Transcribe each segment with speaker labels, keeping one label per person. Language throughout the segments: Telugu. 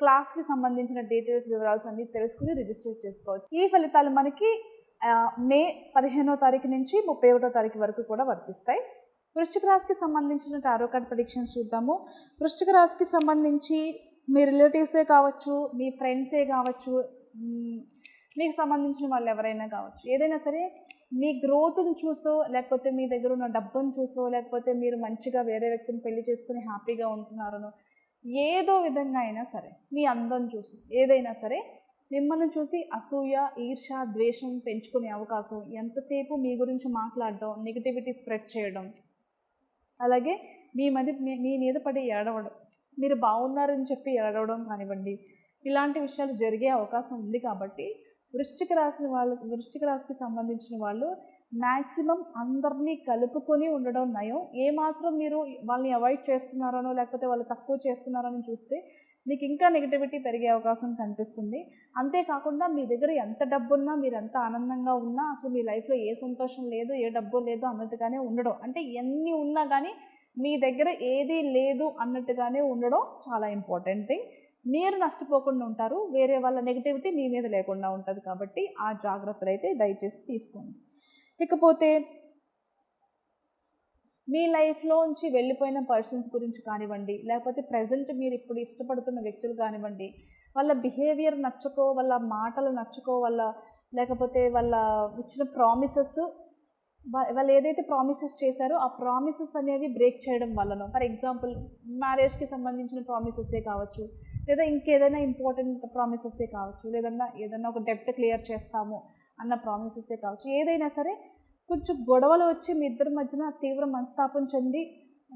Speaker 1: క్లాస్కి సంబంధించిన డీటెయిల్స్ వివరాలు అన్ని తెలుసుకుని రిజిస్టర్ చేసుకోవచ్చు. ఈ ఫలితాలు మనకి మే పదిహేనో తారీఖు నుంచి ముప్పై ఒకటో తారీఖు వరకు కూడా వర్తిస్తాయి. వృశ్చిక రాశికి సంబంధించిన టారో కార్డ్ ప్రిడిక్షన్స్ చూద్దాము. వృశ్చిక రాశికి సంబంధించి మీ రిలేటివ్సే కావచ్చు మీ ఫ్రెండ్సే కావచ్చు మీకు సంబంధించిన వాళ్ళు ఎవరైనా కావచ్చు. ఏదైనా సరే మీ గ్రోత్ని చూసో లేకపోతే మీ దగ్గర ఉన్న డబ్బును చూసో లేకపోతే మీరు మంచిగా వేరే వ్యక్తిని పెళ్ళి చేసుకుని హ్యాపీగా ఉంటున్నారనో ఏదో విధంగా అయినా సరే మీ అందం చూసి ఏదైనా సరే మిమ్మల్ని చూసి అసూయ ఈర్ష ద్వేషం పెంచుకునే అవకాశం ఎంతసేపు మీ గురించి మాట్లాడడం నెగిటివిటీ స్ప్రెడ్ చేయడం అలాగే మీ మధ్య మీ మీ మీద పడి ఏడవడం మీరు బాగున్నారని చెప్పి ఏడవడం కానివ్వండి ఇలాంటి విషయాలు జరిగే అవకాశం ఉంది కాబట్టి వృశ్చిక రాశి వాళ్ళు వృశ్చిక రాశికి సంబంధించిన వాళ్ళు మ్యాక్సిమం అందరినీ కలుపుకొని ఉండడం నయం. ఏమాత్రం మీరు వాళ్ళని అవాయిడ్ చేస్తున్నారనో లేకపోతే వాళ్ళు తక్కువ చేస్తున్నారని చూస్తే మీకు ఇంకా నెగిటివిటీ పెరిగే అవకాశం కనిపిస్తుంది. అంతేకాకుండా మీ దగ్గర ఎంత డబ్బు ఉన్నా మీరు ఎంత ఆనందంగా ఉన్నా అసలు మీ లైఫ్లో ఏ సంతోషం లేదు ఏ డబ్బు లేదు అన్నట్టుగానే ఉండడం. అంటే ఎన్ని ఉన్నా కానీ మీ దగ్గర ఏది లేదు అన్నట్టుగానే ఉండడం చాలా ఇంపార్టెంట్ థింగ్. మీరు నష్టపోకుండా ఉంటారు. వేరే వాళ్ళ నెగిటివిటీ మీ మీద లేకుండా ఉంటుంది కాబట్టి ఆ జాగ్రత్తలు అయితే దయచేసి తీసుకోండి. ఇకపోతే మీ లైఫ్లోంచి వెళ్ళిపోయిన పర్సన్స్ గురించి కానివ్వండి లేకపోతే ప్రజెంట్ మీరు ఇప్పుడు ఇష్టపడుతున్న వ్యక్తులు కానివ్వండి వాళ్ళ బిహేవియర్ నచ్చకో వాళ్ళ మాటలు నచ్చకో వాళ్ళ లేకపోతే వాళ్ళ ఇచ్చిన ప్రామిసెస్ వాళ్ళు ఏదైతే ప్రామిసెస్ చేశారో ఆ ప్రామిసెస్ అనేవి బ్రేక్ చేయడం వల్లనో ఫర్ ఎగ్జాంపుల్ మ్యారేజ్కి సంబంధించిన ప్రామిసెస్సే కావచ్చు లేదా ఇంకేదైనా ఇంపార్టెంట్ ప్రామిసెస్సే కావచ్చు లేదన్నా ఏదైనా ఒక డెప్ట్ క్లియర్ చేస్తాము అన్న ప్రామిసెసే కావచ్చు. ఏదైనా సరే కొంచెం గొడవలు వచ్చి మీ ఇద్దరి మధ్యన తీవ్ర మనస్తాపం చెంది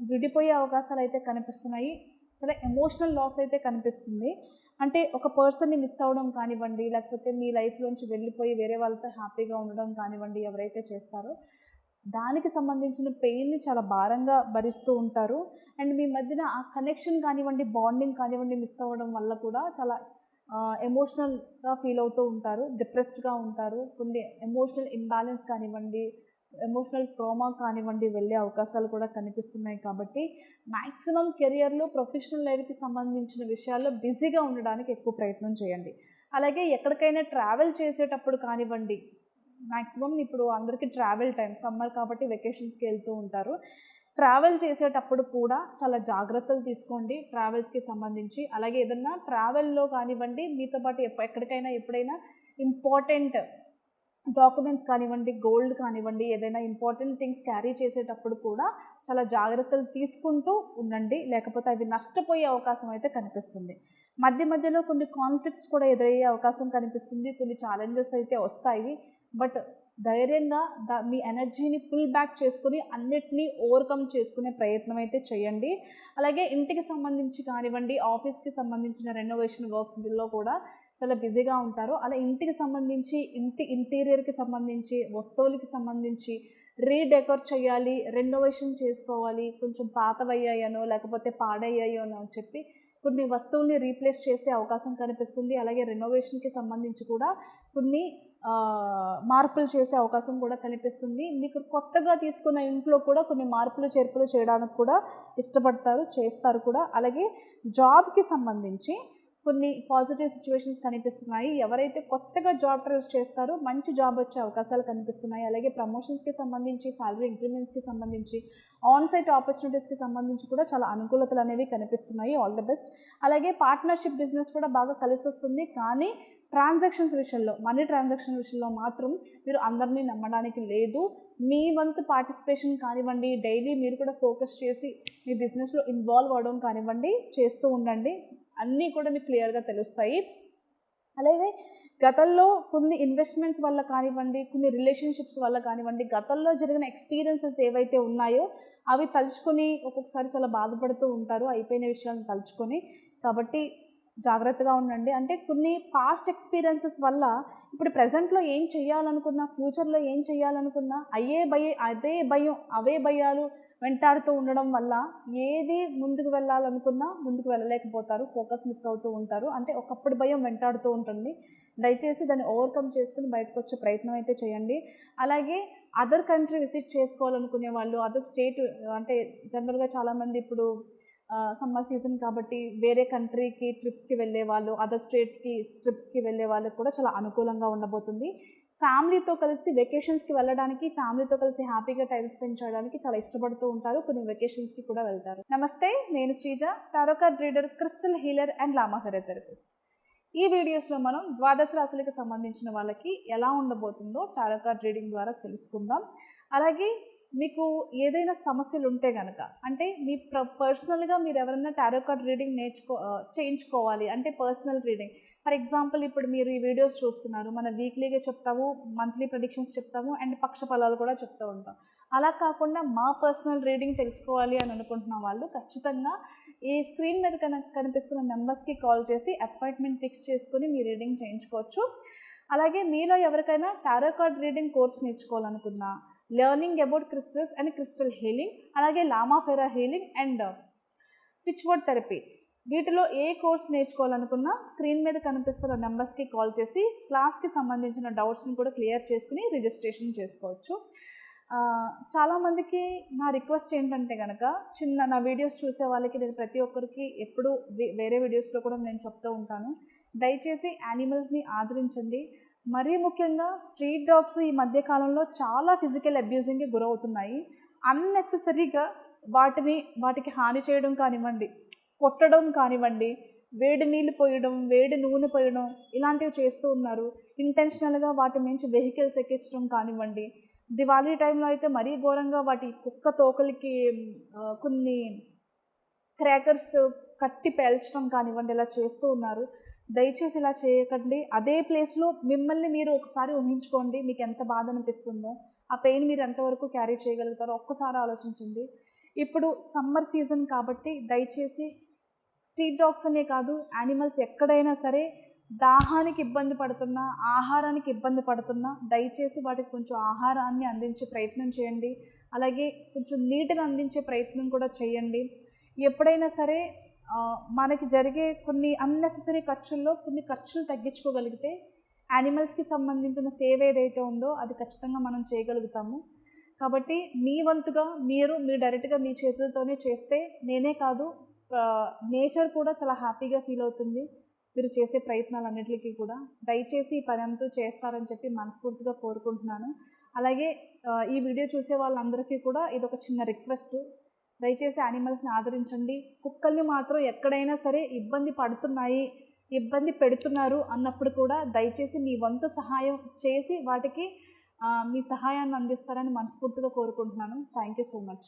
Speaker 1: విడిపోయే అవకాశాలు అయితే కనిపిస్తున్నాయి. చాలా ఎమోషనల్ లాస్ అయితే కనిపిస్తుంది. అంటే ఒక పర్సన్ని మిస్ అవ్వడం కానివ్వండి లేకపోతే మీ లైఫ్లోంచి వెళ్ళిపోయి వేరే వాళ్ళతో హ్యాపీగా ఉండడం కానివ్వండి ఎవరైతే చేస్తారో దానికి సంబంధించిన పెయిన్ని చాలా భారంగా భరిస్తూ ఉంటారు. అండ్ మీ మధ్యన ఆ కనెక్షన్ కానివ్వండి బాండింగ్ కానివ్వండి మిస్ అవ్వడం వల్ల కూడా చాలా ఎమోషనల్గా ఫీల్ అవుతూ ఉంటారు డిప్రెస్డ్గా ఉంటారు. కొన్ని ఎమోషనల్ ఇంబ్యాలెన్స్ కానివ్వండి ఎమోషనల్ ట్రోమా కానివ్వండి వెళ్ళే అవకాశాలు కూడా కనిపిస్తున్నాయి కాబట్టి మ్యాక్సిమం కెరియర్లో ప్రొఫెషనల్ లైఫ్కి సంబంధించిన విషయాల్లో బిజీగా ఉండడానికి ఎక్కువ ప్రయత్నం చేయండి. అలాగే ఎక్కడికైనా ట్రావెల్ చేసేటప్పుడు కానివ్వండి మ్యాక్సిమం ఇప్పుడు అందరికీ ట్రావెల్ టైం సమ్మర్ కాబట్టి వెకేషన్స్కి వెళ్తూ ఉంటారు. ట్రావెల్ చేసేటప్పుడు కూడా చాలా జాగ్రత్తలు తీసుకోండి ట్రావెల్స్కి సంబంధించి. అలాగే ఏదన్నా ట్రావెల్లో కానివ్వండి మీతో పాటు ఎక్కడికైనా ఎప్పుడైనా ఇంపార్టెంట్ డాక్యుమెంట్స్ కానివ్వండి గోల్డ్ కానివ్వండి ఏదైనా ఇంపార్టెంట్ థింగ్స్ క్యారీ చేసేటప్పుడు కూడా చాలా జాగ్రత్తలు తీసుకుంటూ ఉండండి. లేకపోతే అవి నష్టపోయే అవకాశం అయితే కనిపిస్తుంది. మధ్య మధ్యలో కొన్ని కాన్ఫ్లిక్ట్స్ కూడా ఎదురయ్యే అవకాశం కనిపిస్తుంది. కొన్ని ఛాలెంజెస్ అయితే వస్తాయి. బట్ ధైర్యంగా దా మీ ఎనర్జీని పుల్ బ్యాక్ చేసుకుని అన్నిటినీ ఓవర్కమ్ చేసుకునే ప్రయత్నం అయితే చేయండి. అలాగే ఇంటికి సంబంధించి కానివ్వండి ఆఫీస్కి సంబంధించిన రెనోవేషన్ వర్క్స్లో కూడా చాలా బిజీగా ఉంటారు. అలా ఇంటికి సంబంధించి ఇంటి ఇంటీరియర్కి సంబంధించి వస్తువులకి సంబంధించి రీడెకోర్ చేయాలి రెనోవేషన్ చేసుకోవాలి కొంచెం పాతవయ్యాయనో లేకపోతే పాడయ్యాయోనో అని చెప్పి కొన్ని వస్తువుల్ని రీప్లేస్ చేసే అవకాశం కనిపిస్తుంది. అలాగే రెనోవేషన్కి సంబంధించి కూడా కొన్ని మార్పులు చేసే అవకాశం కూడా కనిపిస్తుంది. మీకు కొత్తగా తీసుకున్న ఇంట్లో కూడా కొన్ని మార్పులు చేర్పులు చేయడానికి కూడా ఇష్టపడతారు చేస్తారు కూడా. అలాగే జాబ్కి సంబంధించి కొన్ని పాజిటివ్ సిచ్యువేషన్స్ కనిపిస్తున్నాయి. ఎవరైతే కొత్తగా జాబ్ ట్రైస్ చేస్తారో మంచి జాబ్ వచ్చే అవకాశాలు కనిపిస్తున్నాయి. అలాగే ప్రమోషన్స్కి సంబంధించి సాలరీ ఇంక్రిమెంట్స్కి సంబంధించి ఆన్ సైట్ ఆపర్చునిటీస్కి సంబంధించి కూడా చాలా అనుకూలతలు అనేవి కనిపిస్తున్నాయి. All the best. అలాగే పార్ట్నర్షిప్ బిజినెస్ కూడా బాగా కలిసి వస్తుంది కానీ ట్రాన్సాక్షన్స్ విషయంలో మనీ ట్రాన్సాక్షన్ విషయంలో మాత్రం మీరు అందరినీ నమ్మడానికి లేదు. మీ వంతు పార్టిసిపేషన్ కానివ్వండి డైలీ మీరు కూడా ఫోకస్ చేసి మీ బిజినెస్లో ఇన్వాల్వ్ అవ్వడం కానివ్వండి చేస్తూ ఉండండి. అన్నీ కూడా మీకు క్లియర్గా తెలుస్తాయి. అలాగే గతంలో కొన్ని ఇన్వెస్ట్మెంట్స్ వల్ల కానివ్వండి కొన్ని రిలేషన్షిప్స్ వల్ల కానివ్వండి గతంలో జరిగిన ఎక్స్పీరియన్సెస్ ఏవైతే ఉన్నాయో అవి తలుచుకొని ఒక్కొక్కసారి చాలా బాధపడుతూ ఉంటారు. అయిపోయిన విషయాలను తలుచుకొని. కాబట్టి జాగ్రత్తగా ఉండండి. అంటే కొన్ని పాస్ట్ ఎక్స్పీరియన్సెస్ వల్ల ఇప్పుడు ప్రజెంట్లో ఏం చేయాలనుకున్నా ఫ్యూచర్లో ఏం చేయాలనుకున్నా అయ్యే భయ అదే భయం అవే భయాలు వెంటాడుతూ ఉండడం వల్ల ఏది ముందుకు వెళ్ళాలనుకున్నా ముందుకు వెళ్ళలేకపోతారు ఫోకస్ మిస్ అవుతూ ఉంటారు. అంటే ఒకప్పుడు భయం వెంటాడుతూ ఉంటుంది. దయచేసి దాన్ని ఓవర్కమ్ చేసుకుని బయటకు వచ్చే ప్రయత్నం అయితే చేయండి. అలాగే అదర్ కంట్రీ విజిట్ చేసుకోవాలనుకునే వాళ్ళు అదర్ స్టేట్ అంటే జనరల్గా చాలామంది ఇప్పుడు సమ్మర్ సీజన్ కాబట్టి వేరే కంట్రీకి ట్రిప్స్కి వెళ్ళే వాళ్ళు అదర్ స్టేట్కి ట్రిప్స్కి వెళ్ళే వాళ్ళకి కూడా చాలా అనుకూలంగా ఉండబోతుంది. ఫ్యామిలీతో కలిసి వెకేషన్స్కి వెళ్ళడానికి ఫ్యామిలీతో కలిసి హ్యాపీగా టైం స్పెండ్ చేయడానికి చాలా ఇష్టపడుతూ ఉంటారు. కొన్ని వెకేషన్స్కి కూడా వెళ్తారు. నమస్తే నేను Sreeja tarot card reader crystal healer and Lama therapist ఈ వీడియోస్లో మనం ద్వాదశ రాశులకు సంబంధించిన వాళ్ళకి ఎలా ఉండబోతుందో టారోకార్డ్ రీడింగ్ ద్వారా తెలుసుకుందాం. అలాగే మీకు ఏదైనా సమస్యలు ఉంటే కనుక అంటే మీ ప్ర పర్సనల్గా మీరు ఎవరైనా టారో కార్డ్ రీడింగ్ నేర్చుకో చేయించుకోవాలి అంటే పర్సనల్ రీడింగ్. ఫర్ ఎగ్జాంపుల్ ఇప్పుడు మీరు ఈ వీడియోస్ చూస్తున్నారు మన వీక్లీగా చెప్తాము మంత్లీ ప్రొడిక్షన్స్ చెప్తాము అండ్ పక్ష ఫలాలు కూడా చెప్తూ ఉంటాం. అలా కాకుండా మా పర్సనల్ రీడింగ్ తెలుసుకోవాలి అని అనుకుంటున్న వాళ్ళు ఖచ్చితంగా ఈ స్క్రీన్ మీద కన కనిపిస్తున్న నెంబర్స్కి కాల్ చేసి అపాయింట్మెంట్ ఫిక్స్ చేసుకుని మీ రీడింగ్ చేయించుకోవచ్చు. అలాగే మీలో ఎవరికైనా tarot card reading course నేర్చుకోవాలనుకున్నా learning about crystals and crystal healing అలాగే Lama Fera healing and switch board therapy వీటిలో ఏ కోర్స్ నేర్చుకోవాలనుకున్నా స్క్రీన్ మీద కనిపిస్తున్న నెంబర్స్కి కాల్ చేసి క్లాస్కి సంబంధించిన డౌట్స్ని కూడా క్లియర్ చేసుకుని రిజిస్ట్రేషన్ చేసుకోవచ్చు. చాలామందికి నా రిక్వెస్ట్ ఏంటంటే కనుక చిన్న నా వీడియోస్ చూసే వాళ్ళకి నేను ప్రతి ఒక్కరికి ఎప్పుడు వే- వేరే వీడియోస్లో కూడా నేను చెప్తూ ఉంటాను. దయచేసి యానిమల్స్ని ఆదరించండి. మరీ ముఖ్యంగా స్ట్రీట్ డాగ్స్ ఈ మధ్య కాలంలో చాలా ఫిజికల్ అబ్యూజింగ్కి గురవుతున్నాయి. అన్నెసెసరీగా వాటిని వాటికి హాని చేయడం కానివ్వండి కొట్టడం కానివ్వండి వేడి నీళ్ళు పోయడం వేడి నూనె పోయడం ఇలాంటివి చేస్తూ ఉన్నారు. ఇంటెన్షనల్గా వాటి నుంచి వెహికల్స్ ఎక్కించడం కానివ్వండి దివాళీ టైంలో అయితే మరీ ఘోరంగా వాటి కుక్క తోకలకి కొన్ని క్రాకర్స్ కట్టి పేల్చడం కానివ్వండి ఇలా చేస్తూ ఉన్నారు. దయచేసి ఇలా చేయకండి. అదే ప్లేస్లో మిమ్మల్ని మీరు ఒకసారి ఊహించుకోండి మీకు ఎంత బాధ అనిపిస్తుందో ఆ పెయిన్ మీరు ఎంతవరకు క్యారీ చేయగలుగుతారో ఒక్కసారి ఆలోచించండి. ఇప్పుడు సమ్మర్ సీజన్ కాబట్టి దయచేసి స్ట్రీట్ డాగ్స్ అనే కాదు యానిమల్స్ ఎక్కడైనా సరే దాహానికి ఇబ్బంది పడుతున్నా ఆహారానికి ఇబ్బంది పడుతున్నా దయచేసి వాటికి కొంచెం ఆహారాన్ని అందించే ప్రయత్నం చేయండి. అలాగే కొంచెం నీటిని అందించే ప్రయత్నం కూడా చేయండి. ఎప్పుడైనా సరే మనకి జరిగే కొన్ని అన్నెసెసరీ ఖర్చుల్లో కొన్ని ఖర్చులు తగ్గించుకోగలిగితే యానిమల్స్కి సంబంధించిన సేవ ఏదైతే ఉందో అది ఖచ్చితంగా మనం చేయగలుగుతాము. కాబట్టి మీ వంతుగా మీరు మీ డైరెక్ట్గా మీ చేతులతోనే చేస్తే నేనే కాదు నేచర్ కూడా చాలా హ్యాపీగా ఫీల్ అవుతుంది. మీరు చేసే ప్రయత్నాలన్నిటికీ కూడా. దయచేసి ఈ పని చేస్తారని చెప్పి మనస్ఫూర్తిగా కోరుకుంటున్నాను. అలాగే ఈ వీడియో చూసే వాళ్ళందరికీ కూడా ఇది ఒక చిన్న రిక్వెస్ట్ దయచేసి యానిమల్స్ని ఆదరించండి. కుక్కల్ని మాత్రం ఎక్కడైనా సరే ఇబ్బంది పడుతున్నాయి ఇబ్బంది పెడుతున్నారు అన్నప్పుడు కూడా దయచేసి మీ వంతు సహాయం చేసి వాటికి మీ సహాయాన్ని అందిస్తారని మనస్ఫూర్తిగా కోరుకుంటున్నాను. Thank you so much.